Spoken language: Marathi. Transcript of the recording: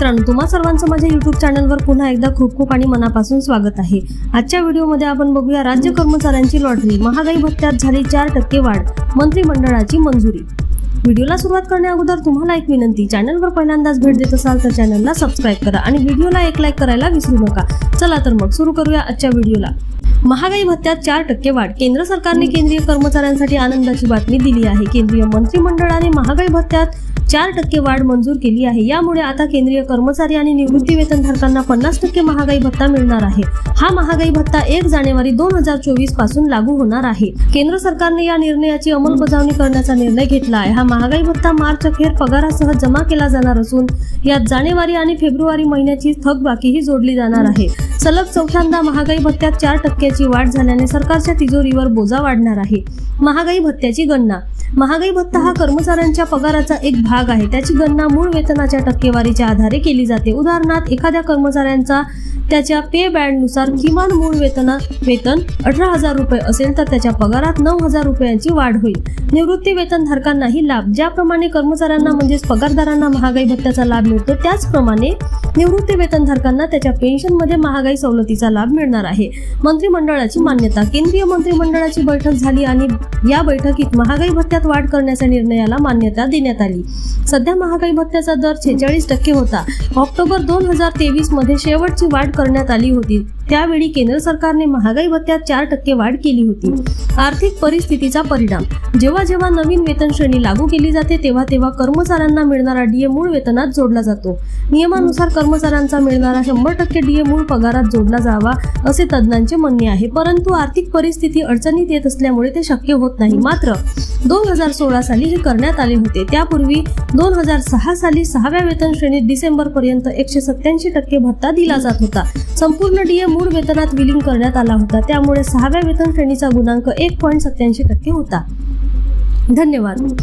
मित्रांनो तुम्हा सर्वांचं माझ्या युट्यूब चॅनलवर पुन्हा एकदा खूप खूप आणि मनापासून स्वागत आहे. आजच्या व्हिडिओमध्ये आपण बघूया राज्य कर्मचाऱ्यांची लॉटरी महागाई भत्त्यात झाली चार टक्के वाढ. मंत्रिमंडळाची मंजुरी. व्हिडिओला सुरुवात करण्या अगोदर तुम्हाला एक विनंती. चॅनलवर पहिल्यांदाच भेट देत असाल तर चॅनलला सबस्क्राईब करा आणि व्हिडिओला एक लाईक करायला विसरू नका. चला तर मग सुरू करूया आजच्या व्हिडिओला महागाई भत्त्यात चार टक्के वाढ. केंद्र सरकारने केंद्रीय कर्मचाऱ्यांसाठी आनंदाची बातमी दिली आहे. केंद्रीय मंत्रिमंडळाने महागाई भत्त्यात चार टक्के वाढ मंजूर केली आहे. यामुळे आता केंद्रीय कर्मचारी आणि निवृत्ती वेतनधारकांना पन्नास टक्के महागाई भत्ता मिळणार आहे. हा महागाई भत्ता एक जानेवारी दोन हजार चोवीसपासून लागू होणार आहे. केंद्र सरकारने या निर्णयाची अंमलबजावणी करण्याचा निर्णय घेतला आहे. हा महागाई भत्ता मार्च अखेर पगारासह जमा केला जाणार असून यात जानेवारी आणि फेब्रुवारी महिन्याची थकबाकीही जोडली जाणार आहे. सलग चौथ्यांदा महागाई भत्त्यात चार टक्क्याची वाढ झाल्याने सरकारच्या तिजोरीवर बोजा वाढणार आहे. महागाई भत्त्याची गणना. महागाई भत्ता हा कर्मचाऱ्यांच्या पगाराचा एक भाग आहे. त्याची गणना मूळ वेतनाच्या टक्केवारीच्या आधारे केली जाते. उदाहरणार्थ एखाद्या कर्मचाऱ्यांचा त्याच्या पे बँडनुसार किमान मूळ वेतना वेतन अठरा हजार रुपये असेल तर त्याच्या पगारात नऊ हजार रुपयांची वाढ होईल. निवृत्ती वेतनधारकांनाही लाभ. ज्याप्रमाणे कर्मचाऱ्यांना म्हणजेच पगारदारांना महागाई भत्त्याचा लाभ मिळतो त्याचप्रमाणे निवृत्ती वेतनधारकांना त्याच्या पेन्शनमध्ये महागाई सवलतीचा लाभ मिळणार आहे. मंत्रिमंडळाची मान्यता. केंद्रीय मंत्रिमंडळाची बैठक झाली आणि या बैठकीत महागाई भत्त्यात वाढ करण्याच्या निर्णयाला मान्यता देण्यात आली. सध्या महागाई भत्त्याचा दर छेचाळीस टक्के होता. ऑक्टोबर दोन हजार तेवीसमध्ये शेवटची वाढ करण्यात आली होती. त्यावेळी केंद्र सरकारने महागाई भत्त्यात चार टक्के वाढ केली होती. आर्थिक परिस्थितीचा परिणाम. जेव्हा जेव्हा नवीन वेतन श्रेणी लागू केली जाते तेव्हा तेव्हा कर्मचाऱ्यांना मिळणारा डीए मूळ वेतनात जोडला जातो. नियमानुसार कर्मचाऱ्यांचा मिळणारा शंभर टक्के डीए मूळ पगारात जोडला जावा असे तज्ज्ञांचे म्हणणे आहे. परंतु आर्थिक परिस्थिती अडचणीत येत असल्यामुळे ते शक्य होत नाही. मात्र दोन हजार सोळा साली हे करण्यात आले होते. त्यापूर्वी दोन हजार सहा साली सहाव्या वेतन श्रेणीत डिसेंबर पर्यंत एकशे सत्याऐंशी टक्के भत्ता दिला जात होता. संपूर्ण डीए मूळ वेतनात विलीन करण्यात आला होता. त्यामुळे सहाव्या वेतन श्रेणीचा गुणांक एक पॉईंट सत्याऐंशी टक्के होता. धन्यवाद.